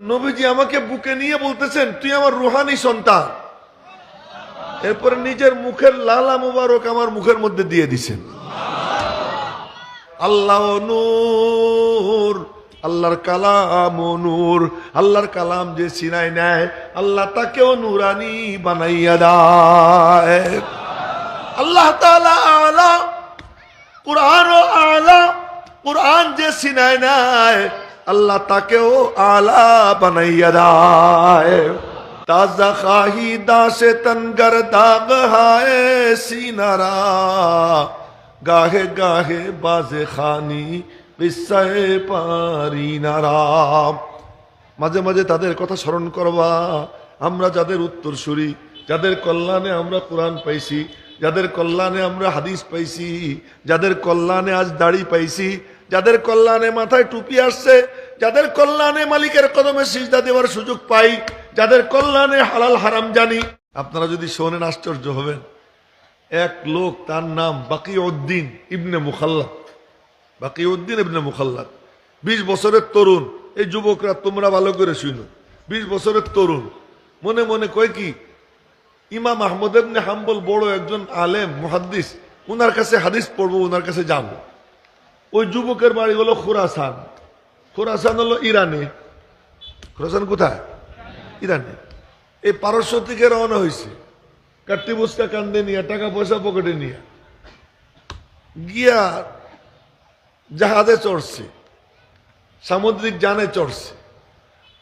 নবীজি আমাকে বুকে নিয়ে বলতেছেন, তুই আমার রুহানি সন্তান। এরপরে নিজের মুখের লালা মুবারক আমার মুখের মধ্যে দিয়ে দিছেন। আল্লাহ নূর, আল্লাহর কালাম নূর, আল্লাহর কালাম যে সিনাই নেয়, আল্লাহ তাকেও নুরানি বানাইয়া দেয়। আল্লাহ তাআলা আলা, কোরআন ও আলা, কোরআন যে সিনাই নেয় আল্লাহ তাকেও আলা বানাইয়া দেয়। তাজা খাহি দাসে তনগর দাগ হায় সিনারা। গাহে গাহে বাজে খানি বিস্ময়ে পারি নারাম মাঝে মাঝে তাদের কথা স্মরণ করবা। আমরা যাদের উত্তরসূরি যাদের কল্যাণে আমরা কোরআন পাইছি, যাদের কল্যাণে আমরা হাদিস পাইছি, যাদের কল্যাণে আজ দাড়ি পাইছি যাদের কল্যাণে মাথায় টুপি আসছে, যাদের কল্যাণে মালিকের কদমে সিজদা দেওয়ার সুযোগ পাই, যাদের কল্যাণে হালাল হারাম জানি। আপনারা যদি শোনেন আশ্চর্য হবেন। এক লোক তার নাম বাকি উদ্দিন ইবনে মুখাল্লাদ। বাকি উদ্দিন ইবনে মুখাল্লাদ। বিশ বছরের তরুণ। এই যুবকরা তোমরা ভালো করে শুনো। বিশ বছরের তরুণ। মনে মনে কয় কি, ইমাম আহমদ ইবনে হাম্বল বড় একজন আলেম, মুহাদ্দিস। ওনার কাছে হাদিস পড়ব ওনার কাছে যাব। ওই যুবকের বাড়ি হলো খোরাসান। খোরাসান হলো ইরানে। খোরাসান কোথায়? ইরানে। এই পারস্য থেকে রওনা হয়েছে। কাট্টি বুসকা কান্দে নিয়ে, টাকা পয়সা পকেটে নিয়ে। গিয়া জাহাজে চড়ছে। সামুদ্রিক যানে চড়ছে।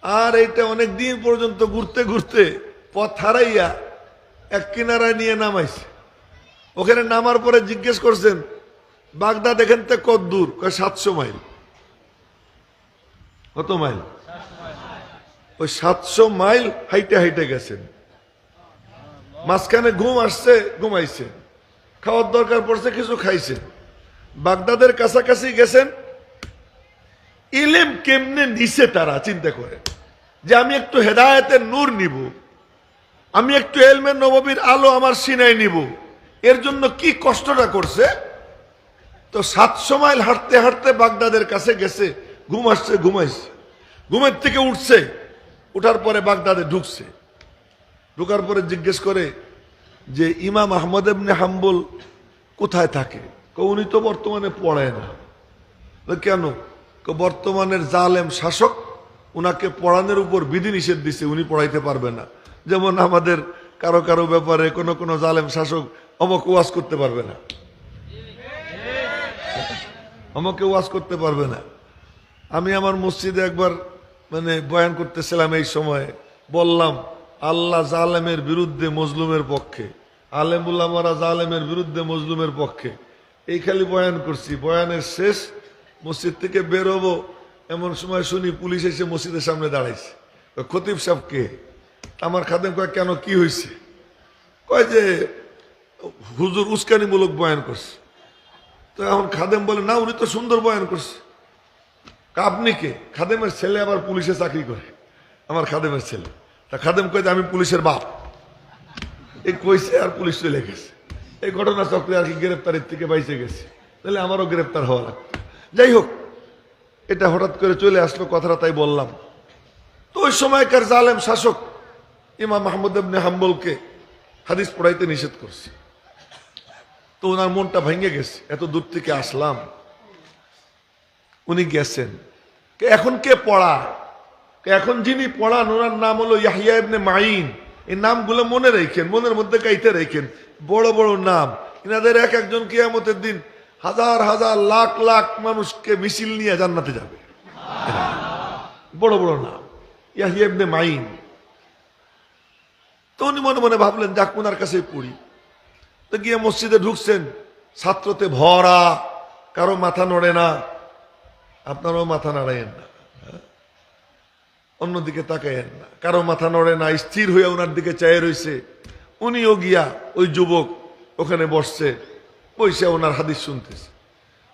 আর এইটা অনেক দিন পর্যন্ত ঘুরতে ঘুরতে পথ হারাইয়া এক কিনারায় নিয়ে নামাইছে। ওখানে নামার পরে জিজ্ঞেস করছেন বাগদাদ এখান থেকে কত দূর? সাতশো মাইল। কত মাইল? ওই সাতশো মাইল হাইটে হাইটে গেছেন। মাঝখানে ঘুম আসছে ঘুমাইছে খাওয়ার দরকার পড়ছে, কিছু খাইছে বাগদাদের কাছাকাছি গেছেন। ইলেম কেমনে নিছে তারা, চিন্তা করে। যে আমি একটু হেদায়েতের নূর নিব। আমি একটু এলমের নববীর আলো আমার সিনাই নিব। এর জন্য কি কষ্টটা করছে? তো সাতশো মাইল হাঁটতে হাঁটতে বাগদাদের কাছে গেছে, ঘুম আসছে, ঘুমাইছে। ঘুমের থেকে উঠছে, উঠার পরে বাগদাদে ঢুকছে। ঢোকার পরে জিজ্ঞেস করে যে, ইমাম আহমদ এমনি হাম্বল কোথায় থাকে? উনি তো বর্তমানে পড়ায় না। কেন? বর্তমানের জালেম শাসক উনাকে পড়ানোর উপর বিধি নিষেধ দিছে, উনি পড়াইতে পারবে না। যেমন আমাদের কারও কারও ব্যাপারে কোনো কোনো জালেম শাসক অমক করতে পারবে না। আমাকে ওয়াজ করতে পারবে না। আমি আমার মসজিদে একবার মানে বয়ান করতেছিলাম এই সময়ে, বললাম, আল্লাহ জালেমের বিরুদ্ধে মজলুমের পক্ষে, আলেমুল্লামারা জালেমের বিরুদ্ধে মজলুমের পক্ষে। এই খালি বয়ান করছি। বয়ানের শেষ, মসজিদ থেকে বেরোবো এমন সময় শুনি পুলিশ এসে মসজিদের সামনে দাঁড়াইছে। খতিব সাহেবকে আমার খাদেম কয়, কেন কি হয়েছে কয় যে, হুজুর উস্কানিমূলক বয়ান করছে। তো এখন খাদেম বলে, না, উনি তো সুন্দর বয়ান করছে। আপনি কে? খাদেমের ছেলে আবার পুলিশে চাকরি করে। আমার খাদেমের ছেলে। তা খাদেম কয়ে আমি পুলিশের বাপ। এই কইছে, আর পুলিশ চলে গেছে। এই ঘটনা চক্রে আর কি গ্রেপ্তারের থেকে বাইসে গেছে। তাহলে আমারও গ্রেপ্তার হওয়া লাগতো যাই হোক, এটা হঠাৎ করে চলে আসলো কথাটা তাই বললাম। তো ওই সময়কার জালেম শাসক ইমাম মাহমুদ আবনে হাম্বলকে হাদিস পড়াইতে নিষেধ করছে। তো ওনার মনটা ভেঙে গেছে। এত দূর থেকে আসলাম। উনি গেছেন। এখন কে পড়া? এখন যিনি পড়ান, ওনার নাম হলো ইয়াহিয়া ইবনে মাইন এই নামগুলো মনে রেখেন, মনের মধ্যে কাইতে রেখেন। বড় বড় নাম। ইনাদের এক একজন কিয়ামতের দিন হাজার হাজার, লাখ লাখ মানুষকে মিছিল নিয়ে জান্নাতে যাবে। বড় বড় নাম। ইয়াহিয়া ইবনে মাইন তো উনি মনে মনে ভাবলেন, যাক ওনার কাছে পড়ি। তো গিয়ে মসজিদে ঢুকছেন। ছাত্রতে ভরা, কারও মাথা নড়ে না। আপনারাও মাথা নাড়াইয়েন না? অন্যদিকে তাকাইয়েন না। কারও মাথা নড়ে না, স্থির হয়ে ওনার দিকে চায়ে রয়েছে উনিও গিয়া ওই যুবক ওখানে বসছে বসে ওনার হাদিস শুনতেছে।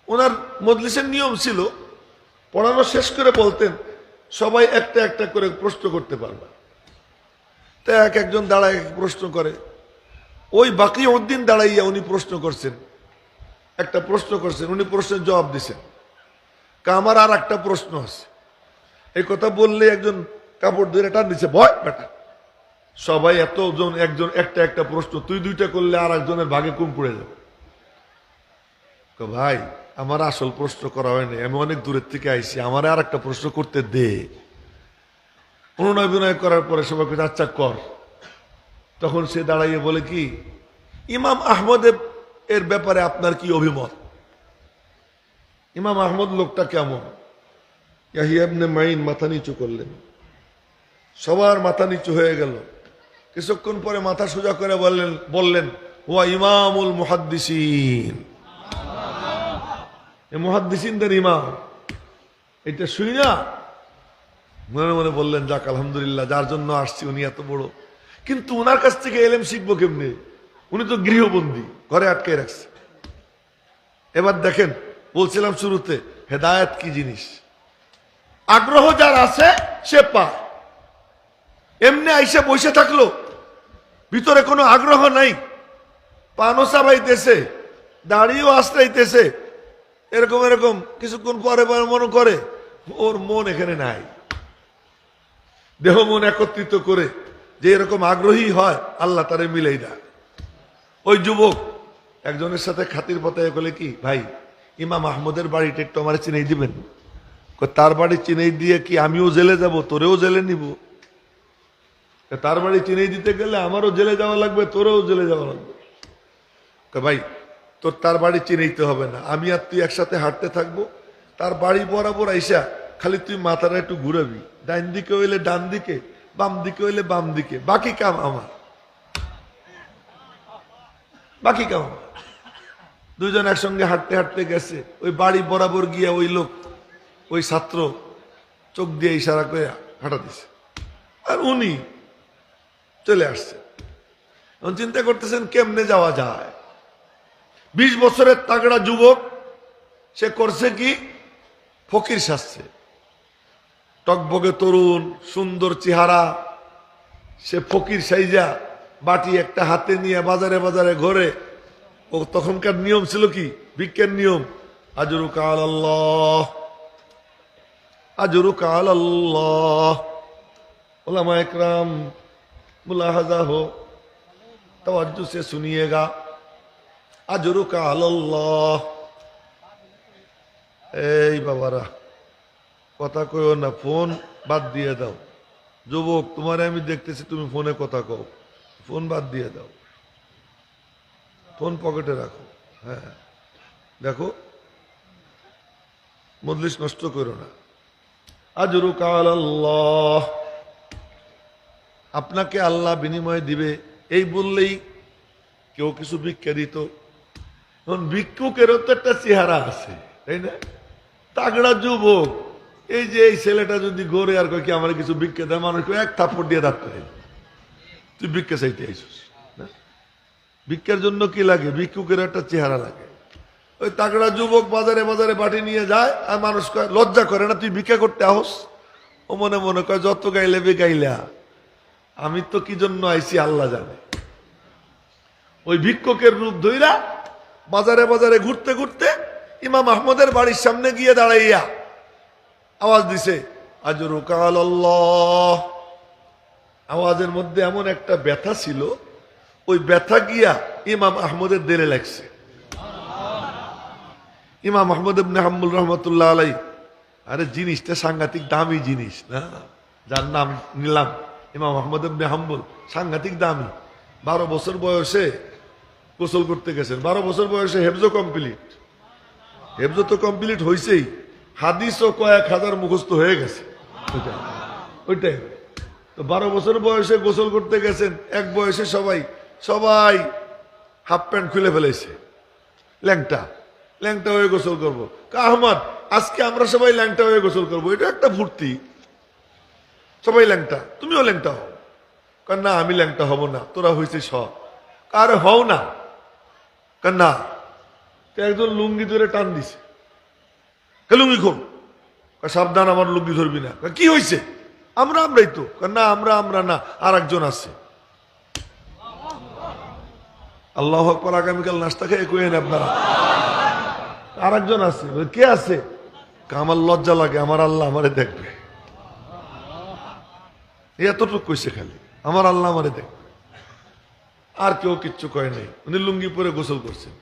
ওনার মজলিসের নিয়ম ছিল, পড়ানো শেষ করে বলতেন, সবাই একটা একটা করে প্রশ্ন করতে পারবে। তা এক একজন দাঁড়ায় প্রশ্ন করে। ওই বাকি উদ্দিন দাঁড়াইয়া উনি প্রশ্ন করছেন। একটা প্রশ্ন করছেন উনি প্রশ্নের জবাব দিছেন। আমার আর একটা প্রশ্ন আছে। এই কথা বললে একজন কাপড় ধরে টান দিচ্ছে ভয় বেটা সবাই এতজন একজন একটা একটা প্রশ্ন তুই দুইটা করলে আর একজনের ভাগে কুম পড়ে যাবে? ভাই আমার আসল প্রশ্ন করা হয়নি আমি অনেক দূরের থেকে আইছি আমার আর একটা প্রশ্ন করতে দে। অনুনয় বিনয় করার পরে সবাই কইছে, আচ্ছা কর। তখন সে দাঁড়াইয়ে বলে কি, ইমাম আহমদ এর ব্যাপারে আপনার কি অভিমত? ইমাম আহমদ লোকটা কেমন? ইয়াহিয়াবনে মাইন মাথা নিচু করলেন। সবার মাথা নিচু হয়ে গেল। কিছুক্ষণ পরে মাথা সোজা করে বললেন বললেন ওয়া ইমামুল মুহাদ্দিসিন। মুহাদ্দিসিনদের ইমাম। এটা শুনি না মনে মনে বললেন, যাক, আলহামদুলিল্লাহ, যার জন্য আসছি উনি এত বড়। কিন্তু ওনার কাছ থেকে এলেম শিখব কেমনি? উনি তো গৃহবন্দী, ঘরে আটকে রাখছে। এবার দেখেন, বলছিলাম শুরুতে, হেদায়েত কি জিনিস? আগ্রহ যার আছে, সে পায়। এমনি আইসে বসে থাকল, ভিতরে কোনো আগ্রহ নাই। পানো চাবাইতেছে, দাড়িও আশ্রাইতেছে, এরকম এরকম, কিছুক্ষণ পরে পরে মনে করে, ওর মন এখানে নাই। দেহ মন একত্রিত করে যে এরকম আগ্রহী হয়, আল্লাহ তারে মিলেই দেয়। ওই যুবক একজনের সাথে খাতির পতায় বলে কি, ভাই, ইমাম আহমদের বাড়িটা একটু আমার চিনেই দিবেন। তার বাড়ি চিনেই দিয়ে কি আমিও জেলে যাব, তোরেও জেলে নিব? তার বাড়ি চিনেই দিতে গেলে আমারও জেলে যাওয়া লাগবে, তোরেও জেলে যাওয়া লাগবে। ভাই, তোর তার বাড়ি চিনেইতে হবে না। আমি আর তুই একসাথে হাঁটতে থাকব। তার বাড়ি বরাবর আইসা খালি তুই মাথাটা একটু ঘুরাবি। ডাইন দিকে হইলে ডান দিকে বাম দিকে হইলে বাম দিকে। বাকি কাম আমার। বাকি কাম দুজন একসঙ্গে হাঁটতে হাঁটতে গেছে। ওই বাড়ি বরাবর গিয়া ওই লোক, ওই ছাত্র চোখ দিয়ে ইশারা করে হাঁটা দিছে। আর উনি চলে আসছে। এখন চিন্তা করতেছেন, কেমনে যাওয়া যায়? বিশ বছরের তাগড়া যুবক, সে করছে কি? ফকির সাজছে টকবগে তরুণ সুন্দর চেহারা সে ফকির সাইজা বাটি একটা হাতে নিয়ে বাজারে বাজারে ঘরে ও তখনকার নিয়ম ছিল কি ভিক্ষের নিয়ম আজরু কাল আল্লাহ আজরু কাল আল্লাহ ওলামা একরাম मुलाहजा हो तवज्जो से सुनिएगा अजरु का अल्लाह এই বাবারা কথা কইও না, ফোন বাদ দিয়ে দাও। যুবক, তোমারে আমি দেখতেছি, তুমি ফোনে কথা কও। ফোন বাদ দিয়ে দাও। ফোন পকেটে রাখো। হ্যাঁ। দেখো, মজলিস নষ্ট করো না। আজরু আল্লাহ আপনাকে আল্লাহ বিনিময় দিবে। এই বললেই কেউ কিছু ভিক্ষা দিত। ভিক্ষুকেরও তো একটা চেহারা আছে, তাই না? তাগড়া যুবক। এই যে এই ছেলেটা যদি গড়ে আর কি আমার কিছু ভিক্ষা দেয় মানুষকে এক থাপ্পড় দিয়ে দাঁত করে তুই ভিক্ষা চাইতে আইসুস ভিক্ষার জন্য কি লাগে? ভিক্ষুকের একটা চেহারা লাগে। ওই তাগড়া যুবক বাজারে বাজারে বাটি নিয়ে যায়, আর মানুষ কয়, লজ্জা করে না, তুই ভিক্ষা করতে আহস? ও মনে মনে কয়, যত গাইলে বে গাইলা। আমি তো কি জন্য আইছি, আল্লাহ জানে। ওই ভিক্ষকের রূপ ধইরা বাজারে বাজারে ঘুরতে ঘুরতে ইমাম আহমদের বাড়ির সামনে গিয়ে দাঁড়াইয়া আওয়াজ দিছে, আজরু আওয়াজের মধ্যে এমন একটা ব্যথা ছিল, ওই ব্যথা গিয়া ইমাম আহমদের দেলে লাগছে। ইমাম আহমদ ইবনে রহমতুল্লাহ আলাই আরে, জিনিসটা সাংঘাতিক দামি জিনিস, না? যার নাম নিলাম, ইমাম আহমদ ইবনে সাংঘাতিক দামি। বারো বছর বয়সে গোসল করতে গেছেন। বারো বছর বয়সে হেফজো কমপ্লিট। হেফজো তো কমপ্লিট হয়েছেই হাদিসও কয়েক হাজার মুখস্থ হয়ে গেছে। ওইটাই। তো বারো বছর বয়সে গোসল করতে গেছেন, এক বয়সে সবাই সবাই হাফ প্যান্ট খুলে ফেলেছে। ল্যাংটা ল্যাংটা হয়ে গোসল করব। আহমদ, আজকে আমরা সবাই ল্যাংটা হয়ে গোসল করব। এটা একটা ফুর্তি সবাই ল্যাংটা, তুমিও ল্যাংটা হও। কার না, আমি ল্যাংটা হব না, তোরা হয়েছে হ। কার হও না, কার না একজন লুঙ্গি ধরে টান দিছে। কে লুঙ্গি খোল সাবধান, আমার লুঙ্গি ধরবি না। কি হয়েছে আমরা আমরাই তো। না, আমরা আমরা না। আর একজন আছে। আল্লাহ আকবর, আগামীকাল নাস্তা খেয়ে কইেন আপনারা। আর একজন আছে কে আছে? আমার লজ্জা লাগে, আমার আল্লাহ আমারে দেখবে। এতটুকু কইছে খালি, আমার আল্লাহ আমারে দেখবে। আর কেউ কিচ্ছু কয় নাই। উনি লুঙ্গি পরে গোসল করছেন।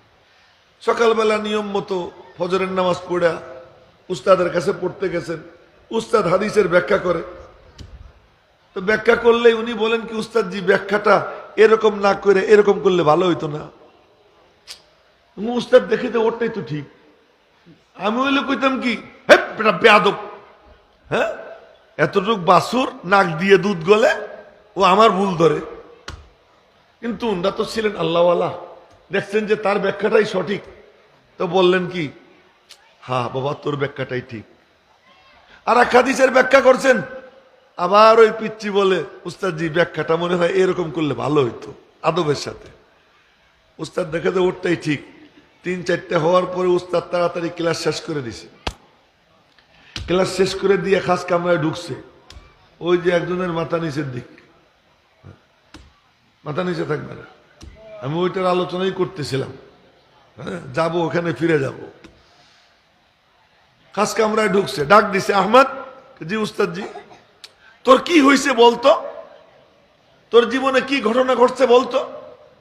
সকালবেলা নিয়ম মতো ফজরের নামাজ পড়া উস্তাদের কাছে পড়তে গেছেন। উস্তাদ হাদিসের ব্যাখ্যা করে। তো ব্যাখ্যা করলে উনি বলেন কি উস্তাদ জি ব্যাখ্যাটা এরকম না করে এরকম করলে ভালো হইতো না। উস্তাদ দেখে তো ওরটাই তো ঠিক। আমি হইলে কইতাম কি হ্যাঁ বেয়াদব। হ্যাঁ? এতটুক বাসুর নাক দিয়ে দুধ গলে, ও আমার ভুল ধরে। কিন্তু উনরা তো ছিলেন আল্লাহওয়ালা। দেখছেন যে তার ব্যাখ্যাটাই সঠিক। তো বললেন কি হ্যাঁ বাবা, তোর ব্যাখ্যাটাই ঠিক। আর এক হাদিসের ব্যাখ্যা করছেন, আবার ওই পিচ্ছি বলে উস্তাদ উস্তাদজি, ব্যাখ্যাটা মনে হয় এরকম করলে ভালো হইতো, আদবের সাথে। উস্তাদ দেখে তো ওরটাই ঠিক। তিন চারটে হওয়ার পরে উস্তাদ তাড়াতাড়ি ক্লাস শেষ করে দিছে। ক্লাস শেষ করে দিয়ে খাস কামরায় ঢুকছে। ওই যে একজনের মাথা নিচের দিক। মাথা নিচে থাকবে না। আমি ওইটার আলোচনাই করতেছিলাম। হ্যাঁ যাব, ওখানে ফিরে যাব। খাস কামরায় ঢুকছে। ডাক দিছে, আহমদ, জি উস্তাদ জি তোর কি হয়েছে বলতো? তোর জীবনে কি ঘটনা ঘটছে বলতো?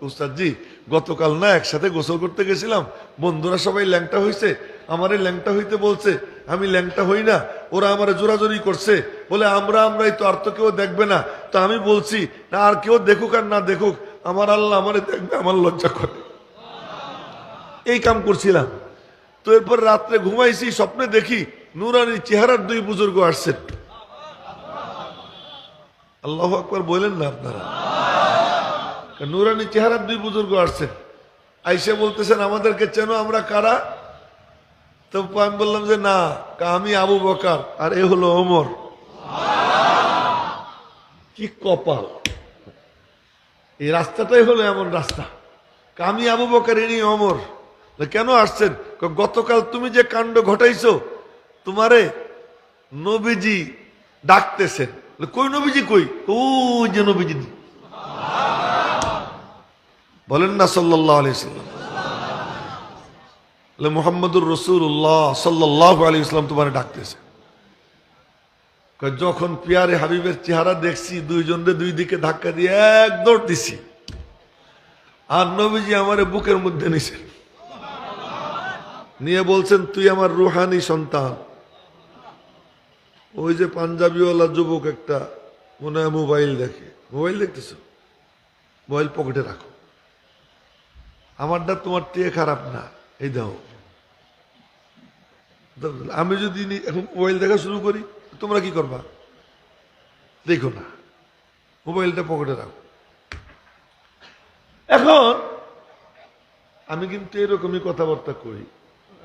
উস্তাদ জি গতকাল না একসাথে গোসল করতে গেছিলাম। বন্ধুরা সবাই ল্যাংটা হইছে। আমারে ল্যাংটা হইতে বলছে, আমি ল্যাংটা হই না, ওরা আমার জোরাজোরি করছে। বলে, আমরা, আমরাই তো, আর তো কেউ দেখবে না। তো আমি বলছি, না, আর কেউ দেখুক আর না দেখুক, আমার আল্লাহ আমারে দেখবে, আমার লজ্জা করে। এই কাম করছিলাম। তো এরপর রাত্রে ঘুমাইছি, স্বপ্নে দেখি নুরানির চেহারার দুই বুজুর্গ আসছেন। আল্লাহ আকবর বলেন না আপনারা? নুরানি চেহারার দুই বুজুর্গ আসছেন। আইসে বলতেছেন, আমাদেরকে চেনো আমরা কারা? তো আমি বললাম যে, না, আমি আবু বকার, আর এ হলো ওমর। কি কপাল! এই রাস্তাটাই হলো এমন রাস্তা। আমি আবু বকার, ইনি অমর কেন আসছেন? কয়, গতকাল তুমি যে কাণ্ড ঘটাইছো তোমারে নবীজি ডাকতেছেন। কই নবীজি কই? ও যে নবীজি বলেন না আলাইসাল্লাম মোহাম্মদুর রসুল্লাহ সাল্লাহ আলী ইসলাম তোমার ডাকতেছে। যখন পিয়ারে হাবিবের চেহারা দেখছি দুইজনরে দুই দিকে ধাক্কা দিয়ে এক দৌড় দিছি। আর নবীজি আমার বুকের মধ্যে নিছেন। নিয়ে বলছেন, তুই আমার রুহানি সন্তান। ওই যে পাঞ্জাবিওয়ালা যুবক একটা, মনে হয় মোবাইল দেখে। মোবাইল দেখতেছ? মোবাইল পকেটে রাখো। আমারটা তোমার টিয়ে খারাপ না। এই দাও। আমি যদি এখন মোবাইল দেখা শুরু করি, তোমরা কি করবা? দেখো না। মোবাইলটা পকেটে রাখো। এখন আমি কিন্তু এরকমই কথাবার্তা করি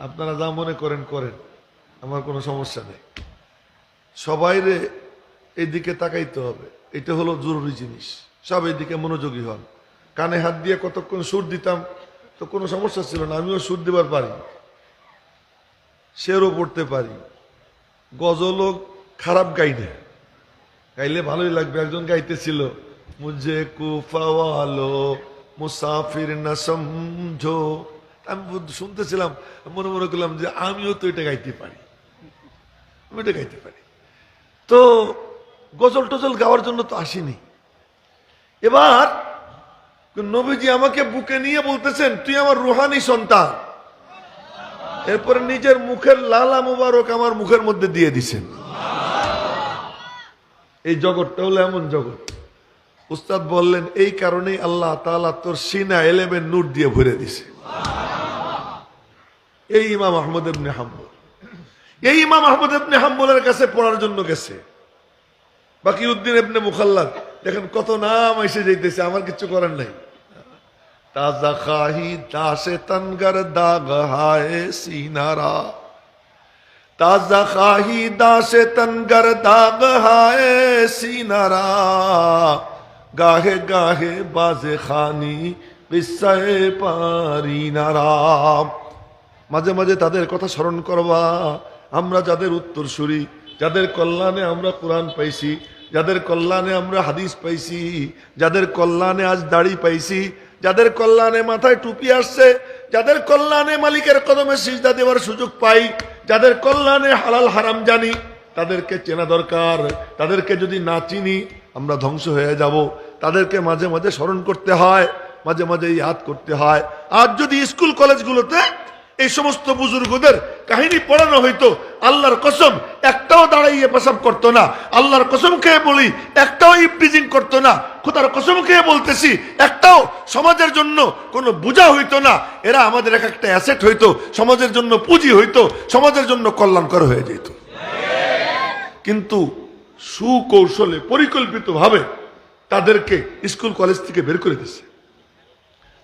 আপনারা যা মনে করেন করেন। আমার কোনো সমস্যা নেই। সবাইরে এইদিকে তাকাইতে হবে। এটা হলো জরুরি জিনিস। সব এইদিকে মনোযোগী হন। কানে হাত দিয়ে কতক্ষণ সুর দিতাম, তো কোনো সমস্যা ছিল না। আমিও সুর দিবার পারি। শেরও পড়তে পারি। গজলও খারাপ গাই না। গাইলে ভালোই লাগবে। একজন গাইতেছিল, মুঝে কুফাওয়ালো মুসাফির না সমঝো। আমি শুনতেছিলাম, মনে মনে করলাম যে আমিও তো এটা গাইতে পারি। আমি এটা গাইতে পারি। তো গজল টজল গাওয়ার জন্য তো আসিনি। এবার নবীজি আমাকে বুকে নিয়ে বলতেছেন, তুই আমার রুহানি সন্তান। এরপরে নিজের মুখের লালা মুবারক আমার মুখের মধ্যে দিয়ে দিছেন। এই জগৎটা হলো এমন জগৎ। উস্তাদ বললেন, এই কারণেই আল্লাহ তাআলা তোর সিনা এলেমের নূর দিয়ে ভরে দিছে। এই ইমাম আহমদ ইবনে হাম্বল। এই ইমাম আহমদ ইবনে হাম্বলের কাছে পড়ার জন্য গেছে। বাকি উদ্দিন ইবনে মুখাল্লাদ দেখেন কত নাম এসে যাইতেছে, আমার কিছু করার নাই। তাজা খাহি দাসে তনগর দাগ হায় সিনারা। তাজা খাহি দাসে তনগর দাগ হায় সিনারা। গাহে গাহে বাজে খানি বিস্সায় পারি নারাম। মাঝে মাঝে তাদের কথা স্মরণ করবা। আমরা যাদের উত্তরসূরি যাদের কল্যাণে আমরা কোরআন পাইছি, যাদের কল্যাণে আমরা হাদিস পাইছি, যাদের কল্যাণে আজ দাড়ি পাইছি, যাদের কল্যাণে মাথায় টুপি আসছে, যাদের কল্যাণে মালিকের কদমে সিজদা দেওয়ার সুযোগ পাই, যাদের কল্যাণে হালাল হারাম জানি, তাদেরকে চেনা দরকার। তাদেরকে যদি না চিনি, আমরা ধ্বংস হয়ে যাব। তাদেরকে মাঝে মাঝে স্মরণ করতে হয়, মাঝে মাঝে ইয়াদ করতে হয়। আর যদি স্কুল কলেজগুলোতে এই সমস্ত বুজুর্গদের কাহিনী পড়ানো হইতো, আল্লাহর কসম, একটাও দাঁড়াইয়ে পেশাব করতো না। আল্লাহর কসম খেয়ে বলি, একটাও ইফটিজিং করতো না। খোদার কসম খেয়ে বলতেছি, একটাও সমাজের জন্য কোনো বোঝা হইতো না। এরা আমাদের এক একটা অ্যাসেট হইতো, সমাজের জন্য পুঁজি হইতো, সমাজের জন্য কল্যাণকর হয়ে যেত। কিন্তু সুকৌশলে, পরিকল্পিতভাবে তাদেরকে স্কুল কলেজ থেকে বের করে দিচ্ছে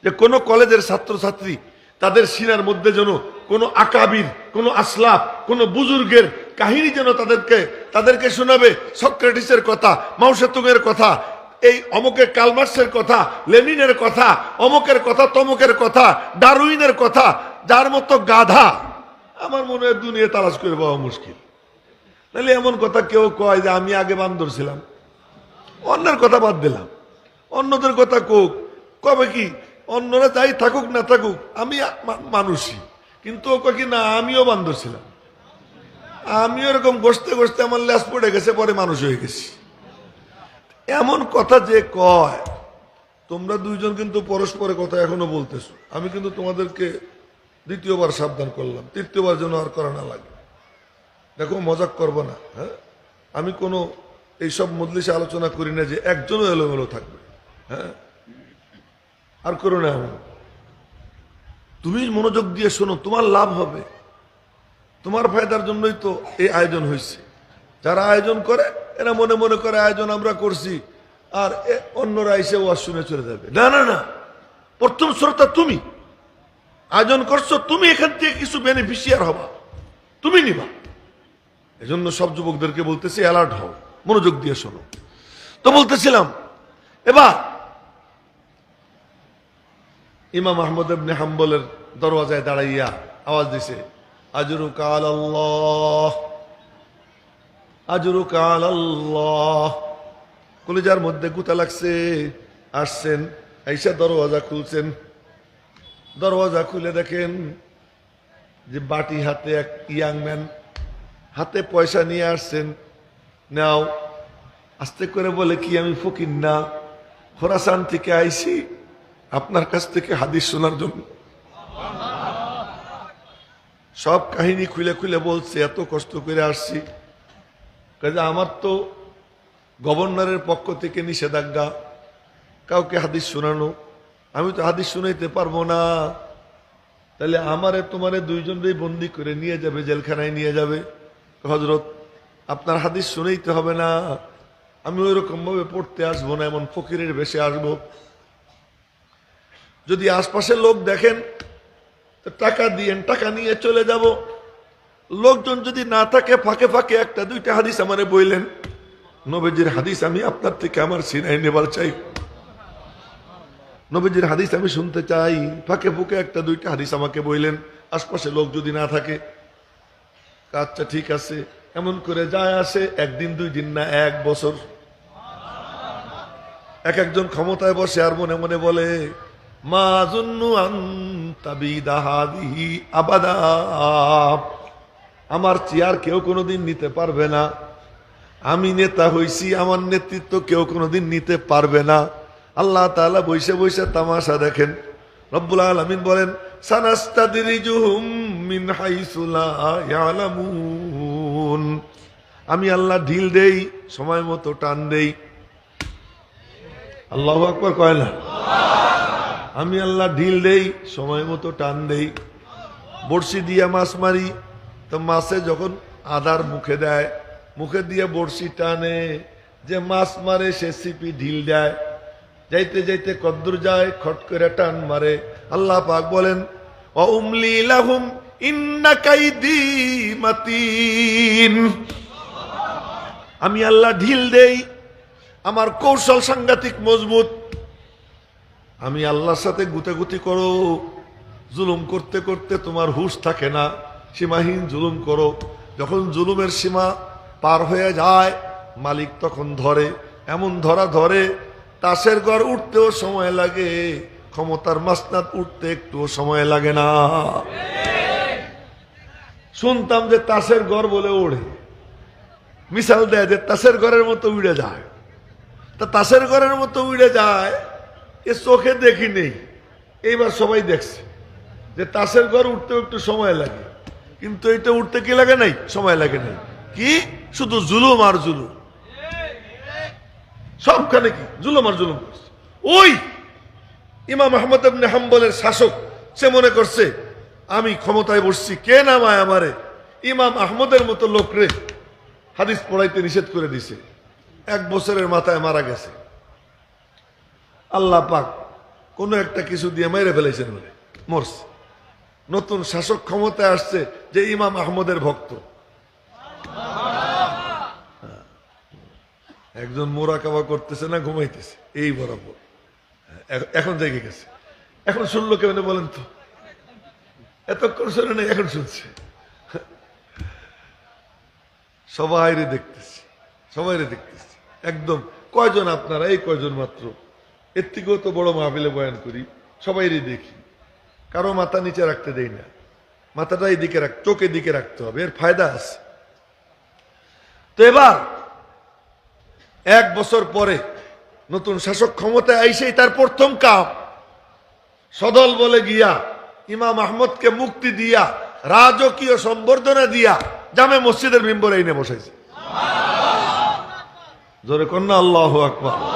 যে কোনো কলেজের ছাত্রছাত্রী তাদের সিনার মধ্যে যেন কোনো আকাবির, কোনো আসলাফ, কোনো বুজুর্গের কাহিনী যেন তাদেরকে তাদেরকে শোনাবে। সক্রেটিসের কথা মাউসেতুংয়ের কথা, এই অমুকের কালমার্সের কথা, লেনিনের কথা, অমুকের কথা, তমুকের কথা, ডারুইনের কথা, যার মতো গাধা। আমার মনে হয় দুনিয়া তালাশ করে পাওয়া মুশকিল। তাহলে এমন কথা কেউ কয় যে আমি আগে বান্দর ছিলাম। অন্যের কথা বাদ দিলাম। অন্যদের কথা কোক। কবে কি অন্যরা যাই থাকুক না থাকুক, আমি মানুষই। কিন্তু ও কি, না, আমিও বান্ধব ছিলাম। আমিও এরকম গোসতে গোসতে আমার ল্যাস পড়ে গেছে, পরে মানুষ হয়ে গেছি। এমন কথা যে কয়, তোমরা দুইজন কিন্তু পরস্পরের কথা এখনও বলতেছো। আমি কিন্তু তোমাদেরকে দ্বিতীয়বার সাবধান করলাম, তৃতীয়বার যেন আর করা না লাগে। দেখো, মজাক করব না হ্যাঁ? আমি কোনো এইসব মজলিসে আলোচনা করি না যে একজনও এলোমেলো থাকবে হ্যাঁ? আর করো না তুমি মনোযোগ দিয়ে শোনো, তোমার লাভ হবে। তোমার ফায়দার জন্যই তো এই আয়োজন হয়েছে। যারা আয়োজন করে, এরা মনে মনে করে, আয়োজন আমরা করছি, আর অন্যরা এসে ওয়াজ শুনে চলে যাবে। না না না। প্রথম শ্রোতা তুমি। আয়োজন করছ, তুমি এখান থেকে কিছু বেনিফিশিয়ার হবা। তুমি নিবা। এজন্য সব যুবকদেরকে বলতেছি অ্যালার্ট হও। মনোযোগ দিয়ে শোনো। তো বলতেছিলাম, এবার ইমাম আহমদ ইবনে হাম্বলের দরওয়াজায় দাঁড়াইয়া আওয়াজ দিছে, আজরু কাল আল্লাহ আজরু কাল আল্লাহ কলিজার মধ্যে গুতা লাগছে। আসছেন, আইসা দরওয়াজা খুলছেন। দরওয়াজা খুলে দেখেন যে বাটি হাতে এক ইয়াং ম্যান হাতে পয়সা নিয়ে আসছেন। নাও, আস্তে করে বলে কি আমি ফকির না? খোরাসান থেকে আইছি আপনার কাছ থেকে হাদিস শোনার জন্য। সব কাহিনী খুলে খুলে বলছে, এত কষ্ট করে আসছি। কাজে আমার তো গভর্নরের পক্ষ থেকে নিষেধাজ্ঞা, কাউকে হাদিস শোনানো। আমি তো হাদিস শুনাইতে পারব না। তাহলে আমারে, তোমারে দুইজনকেই বন্দি করে নিয়ে যাবে, জেলখানায় নিয়ে যাবে। হজরত আপনার হাদিস শুনেইতে হবে না। আমি ওই রকম ভাবে পড়তে আসব না, এমন ফকিরের বেশে আসব। যদি আশপাশের লোক দেখেন টাকা দিয়েন, টাকা নিয়ে চলে যাব। লোকজন যদি না থাকে, ফাঁকে ফাঁকে একটা, দুইটা হাদিস আমারে বইলেন। নবীজির হাদিস আমি আপনার থেকে আমার সিনাই নেবার চাই। নবীজির হাদিস আমি শুনতে চাই। ফাঁকে ফুঁকে একটা, দুইটা হাদিস আমাকে বইলেন। আশপাশে লোক যদি না থাকে আচ্ছা ঠিক আছে। এমন করে যায় আসে, একদিন, দুই দিন না, এক বছর। এক একজন ক্ষমতায় বসে আর মনে মনে বলে আমার চেয়ার কেউ কোনোদিন নিতে পারবে না। আমি নেতা হইছি, আমার নেতৃত্ব কেউ কোনোদিন নিতে পারবে না। আল্লাহ তাআলা বৈশে বৈশে তামাশা দেখেন। রব্বুল আলামিন বলেন আমি আল্লাহ ঢিল দেই, সময় মতো টান দেই। আল্লাহু আকবার কয় না? আমি আল্লাহ ঢিল দেই, সময় মতো টান দেই। বড়শি দিয়ে মাছ মারি, তো মাছে যখন আদার মুখে দেয়, মুখে দিয়ে বড়শি টানে, যে মাছ মারে সে সিপি ঢিল দেয়। যাইতে যাইতে কদ্দুর যায়, খট করে টান মারে। আল্লাহ পাক বলেন আমি আল্লাহ ঢিল দেই, আমার কৌশল সাংঘাতিক মজবুত। আমি আল্লাহর সাথে গুতাগুতি করো। জুলুম করতে করতে তোমার হুশ থাকে না। সীমাহীন জুলুম করো। যখন জুলুমের সীমা পার হয়ে যায়, মালিক তখন ধরে। এমন ধরা ধরে, তাসের ঘর উঠতেও সময় লাগে। ক্ষমতার মাসনাত উঠতে একটুও সময় লাগে না। শুনতাম যে তাসের ঘর বলে ওড়ে। মিশাল দেয় যে তাসের ঘরের মতো উড়ে যায়। তা তাসের ঘরের মতো উড়ে যায়। এ চোখে দেখি নেই। এইবার সবাই দেখছে। যে তাসের ঘর উঠতে একটু সময় লাগে। কিন্তু এটা উঠতে কি লাগে নাই? সময় লাগে নাই। কি? শুধু জুলুম আর জুলুম। সবখানে কি? জুলুম আর জুলুম। ওই ইমাম আহমদ আবনে হাম্বলের শাসক, সে মনে করছে, আমি ক্ষমতায় বসছি, কে নামায় আমারে? ইমাম আহমদের মতো লোকরে হাদিস পড়াইতে নিষেধ করে দিছে। এক বছরের মাথায় মারা গেছে। আল্লাহ পাক কোনো একটা কিছু দিয়ে মেরে ফেলেছেন বলে। মরছে। নতুন শাসক ক্ষমতায় আসছে যে ইমাম আহমদের ভক্ত। একজন মোরা কাবা করতেছে না ঘুমাইতেছে। এই বরাবর। এ- এখন জেগে গেছে। এখন শুনলো কেমন বলেন তো? এতক্ষণ শুনে নেই, এখন শুনছে। সবাই দেখতেছি। সবাই দেখতেছি। একদম কয়জন আপনারা? এই কয়জন মাত্র? এর থেকেও তো বড় মাহফিলে বয়ান করি সবাই দেখি। কারও মাথা নিচে রাখতে দেই না। মাথাটা এই দিকে রাখ চোখের দিকে রাখতে হবে, এর ফায়দা আছে। তো এবার, এক বছর পরে নতুন শাসক ক্ষমতায় আইসেই তার প্রথম কাম সদল বলে গিয়া, ইমাম আহমদকে মুক্তি দিয়া, রাজকীয় সম্বর্ধনা দিয়া জামে মসজিদের মেম্বর এনে বসাইছে। জোরে কন্যা, আল্লাহ আকবার।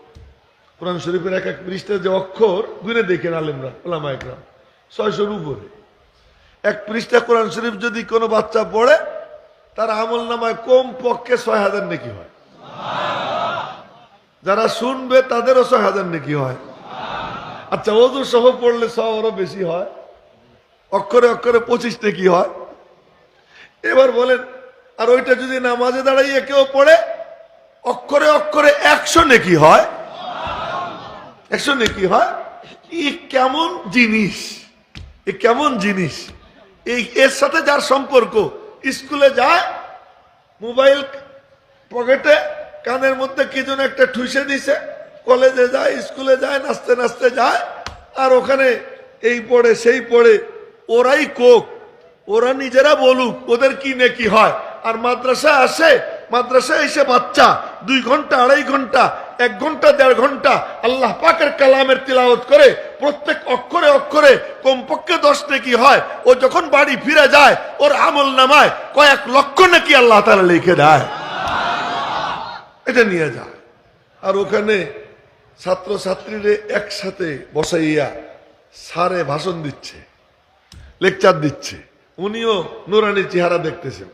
কোরআন শরীফের এক এক পৃষ্ঠার যে অক্ষর, গুনে দেখেন আলেমরা ওলামা একরাম ছয়শোর উপরে। এক পৃষ্ঠা কোরআন শরীফ যদি কোনো বাচ্চা পড়ে, তার আমল নামায় কম পক্ষে ছয় হাজার নাকি হয়। যারা শুনবে, তাদেরও ছয় হাজার নাকি হয়। আচ্ছা ওজু সহ পড়লে আরও বেশি হয়। অক্ষরে অক্ষরে পঁচিশ নাকি হয়। এবার বলেন, আর ওইটা যদি নামাজে দাঁড়াইয়ে কেউ পড়ে, অক্ষরে অক্ষরে একশো নাকি হয় একশো নাকি হয়? ই কেমন জিনিস এ কেমন জিনিস? এই, এর সাথে যার সম্পর্ক, স্কুলে যায়, মোবাইল পকেটে, কানের মধ্যে কি যেন একটা ঠুসে দিছে, কলেজে যায়, স্কুলে যায়, নাচতে নাচতে যায়, আর ওখানে এই পড়ে, সেই পড়ে, ওরাই কোক, ওরা নিজেরা বলুক, ওদের কি নেকি হয়। আর মাদ্রাসা আসে মাদ্রাসা এসে বাচ্চা, দুই ঘণ্টা, আড়াই ঘণ্টা এক ঘণ্টা, দেড় ঘণ্টা আল্লাহ পাকের কালামের তিলাওয়াত করে, প্রত্যেক অক্ষরে অক্ষরে, কমপক্ষে দশ নেকি হয়, ও যখন বাড়ি ফিরে যায়, ওর আমল নামায়, কয়েক লক্ষ নাকি আল্লাহ তারা লিখে দেয়। এটা নিয়ে যায় আর ওখানে ছাত্র ছাত্রীরে একসাথে বসাইয়া সারে ভাষণ দিচ্ছে, লেকচার দিচ্ছে। উনিও নুরানির চেহারা দেখতেছেন।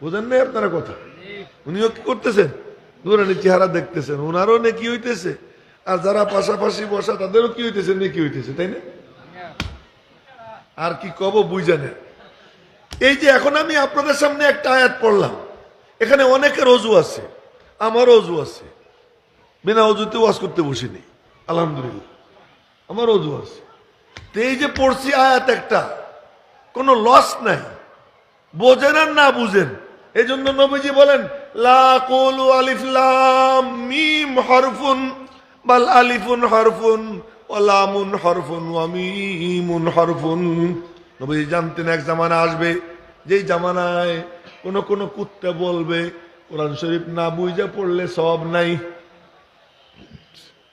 বুঝেন নাই আপনারা কথা? উনিও কি করতেছেন? নুরানির চেহারা দেখতেছেন, উনারও নেকি হইতেছে। আর যারা পাশাপাশি বসা, তাদেরও কি হইতেছে, নেকি হইতেছে, তাই না? আর কি কব বুঝানে এই যে এখন আমি আপনাদের সামনে একটা আয়াত পড়লাম। এখানে অনেকের অজু আছে আমারও অজু আছে। বিনা অজুতে ওয়াজ করতে বসিনি, আলহামদুলিল্লাহ। আমার অজু আছে। তো এই যে পড়ছি আয়াত একটা, কোনো লস নাই। বোঝেন আর না বুঝেন। এই জন্য নবীজি বলেন, লা কুলু আলিফ লাম মিম হরফুন হরফুন ও লামুন হরফুন হরফুন। নবীজি জানতেন এক জামানা আসবে, যেই জামানায় কোন কোন কুত্তা বলবে, কোরআন শরীফ না বুঝে পড়লে সব নাই,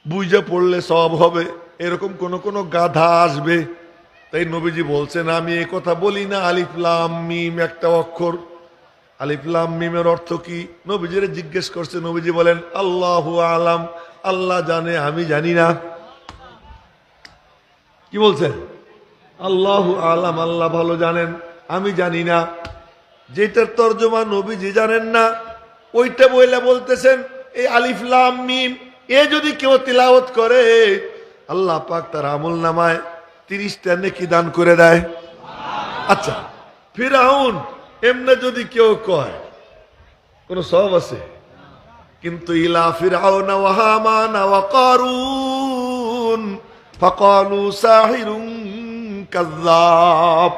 বুঝে পড়লে সব হবে, এরকম কোন কোন গাধা আসবে। তাই নবীজি বলছেন, আমি এ কথা বলি না আলিফলাম মিম একটা অক্ষর। আলিফলাম মিমের অর্থ কি? নবীজির জিজ্ঞেস করছে, নবীজি বলেন, আল্লাহ আলাম, আল্লাহ জানে, আমি জানি না। কি বলছেন? আল্লাহ আলাম, আল্লাহ ভালো জানেন, আমি জানি না। যেটার তর্জমা নবীজি জানেন না, ওইটা বইলে বলতেছেন, এই আলিফলাম মিম, এ যদি কেউ তিলাওয়াত করে, আল্লাহ পাক তার আমল নামায় তিরিশটা নেকি দান করে দেয়। আচ্ছা ফিরাউন এমনি যদি কেউ কয়, কোন সব আছে? কিন্তু ইলা ফিরাউনা ওয়া হামানা ওয়া কারুন, ফাকালু সাহিরুন কাযযাব।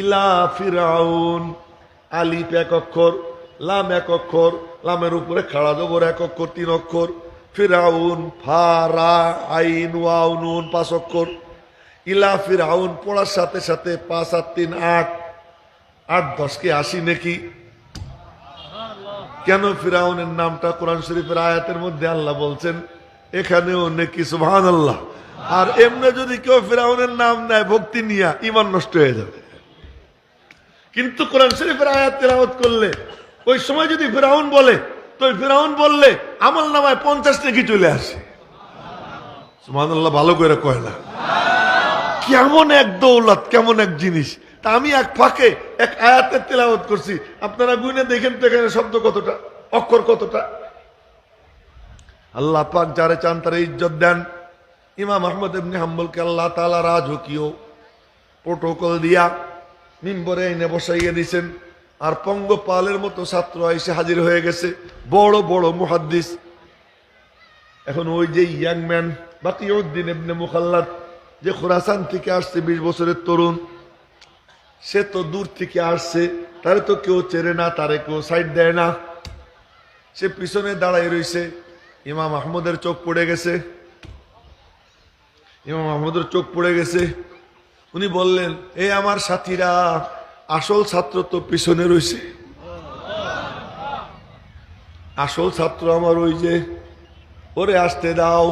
ইলা ফিরাউন আলিফ এক অক্ষর, লাম এক অক্ষর, লামের উপরে খাড়া জবর এক অক্ষর, তিন অক্ষর। ফিরাউন ফা, রা, আইন ওয়াও নুন, পাঁচ অক্ষর। ইলা ফিরাউন পড়ার সাথে সাথে পাঁচ আর তিন, আট আট দশকে আসি নাকি? কেন ফিরাউনের নামটা কোরআন শরীফের আয়াতের মধ্যে আল্লাহ বলছেন, এখানেও নাকি সুবহান আল্লাহ আর এমনি যদি কেউ ফিরাউনের নাম নেয়, ভক্তি নিয়া ইমান নষ্ট হয়ে যাবে। কিন্তু কোরআন শরীফের আয়াত তেলাওয়াত করলে, ওই সময় যদি ফিরাউন বলে, তো ফিরাউন বললে আমল নামায় পঞ্চাশ নাকি চলে আসে। সুবহানাল্লাহ, ভালো করে কয় না। কেমন এক দৌলত, কেমন এক জিনিস। তা আমি এক ফাঁকে, এক আয়াতের তেলাওয়াত করছি। আপনারা গুনে দেখেন তো এখানে শব্দ কতটা, অক্ষর কতটা। আল্লাহ পাক যারে চান তারা ইজ্জত দেন। ইমাম আহমদ এমনি হাম্বলকে আল্লাহ তালা রাজকীয় প্রোটোকল দিয়া মিম্বরে এনে বসাইয়ে দিছেন। আর পঙ্গপালের মতো ছাত্র এসে হাজির হয়ে গেছে। বড় বড় মুহাদ্দিস। এখন ওই যে ইয়াংম্যান বাকি উদ্দিন এমনি মুখাল্লাদ, যে খোরাসান থেকে আসছে বিশ বছরের তরুণ। সে তো দূর থেকে আসছে, তারে তো কেউ চেনে না, তারে কেউ সাইড দেয় না। সে পিছনে দাঁড়াই রইছে ইমাম আহমদের চোখ পড়ে গেছে। ইমাম আহমদের চোখ পড়ে গেছে। উনি বললেন এই আমার সাথীরা, আসল ছাত্র তো পিছনে রইছে আসল ছাত্র আমার ওই যে, ওরে আসতে দাও।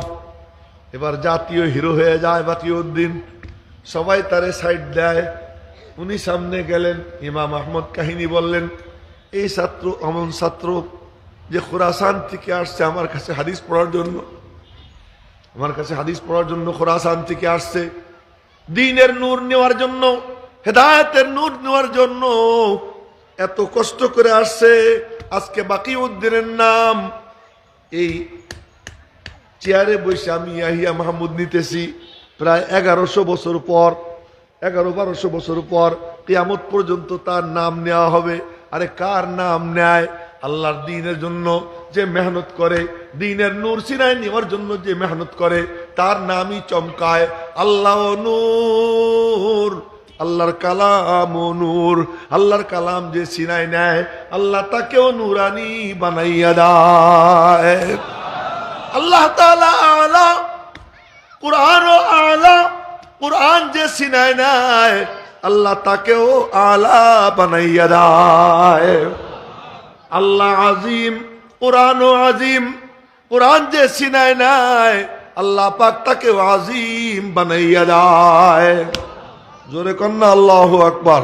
এবার জাতীয় হিরো হয়ে যায় বাতীয় উদ্দিন সবাই তারে সাইড দেয়। উনি সামনে গেলেন, ইমাম আহমদ কাহিনী বললেন, এই ছাত্র এমন ছাত্র যে খোরাসান থেকে আসছে আমার কাছে হাদিস পড়ার জন্য। আমার কাছে হাদিস পড়ার জন্য খোরাসান থেকে আসছে। দিনের নূর নেওয়ার জন্য, হেদায়তের নূর নেওয়ার জন্য এত কষ্ট করে আসছে। আজকে বাকি উদ্দিনের নাম। এই চেয়ারে বসে আমি ইয়াহিয়া মাহমুদ নিতেছি। প্রায় এগারোশো বছর পর এগারো বারোশো বছর পর কিয়ামত পর্যন্ত তার নাম নেওয়া হবে। আরে কার নাম নেয়? আল্লাহর দিনের জন্য যে মেহনত করে, দিনের নূর সিনায় নেওয়ার জন্য যে মেহনত করে, তার নামই চমকায় আল্লাহ নূর। আল্লাহর কালাম নূর। আল্লাহর কালাম যে সিনায় নেয়, আল্লাহ তাকেও নুরানি বানাইয়া দেয়। আল্লাহ তাআলা আলা, কোরআন আলা কোরআন যে সিনায় নেয় আল্লাহ তাকেও আলা বানাইয়া দেয় আল্লাহ আজিম কোরআন ও আজিম কোরআন যে সিনায় নেয় আল্লাহ পাক তাকেও আজিম বানাইয়া দেয় জোরে কন্যা আল্লাহ আকবার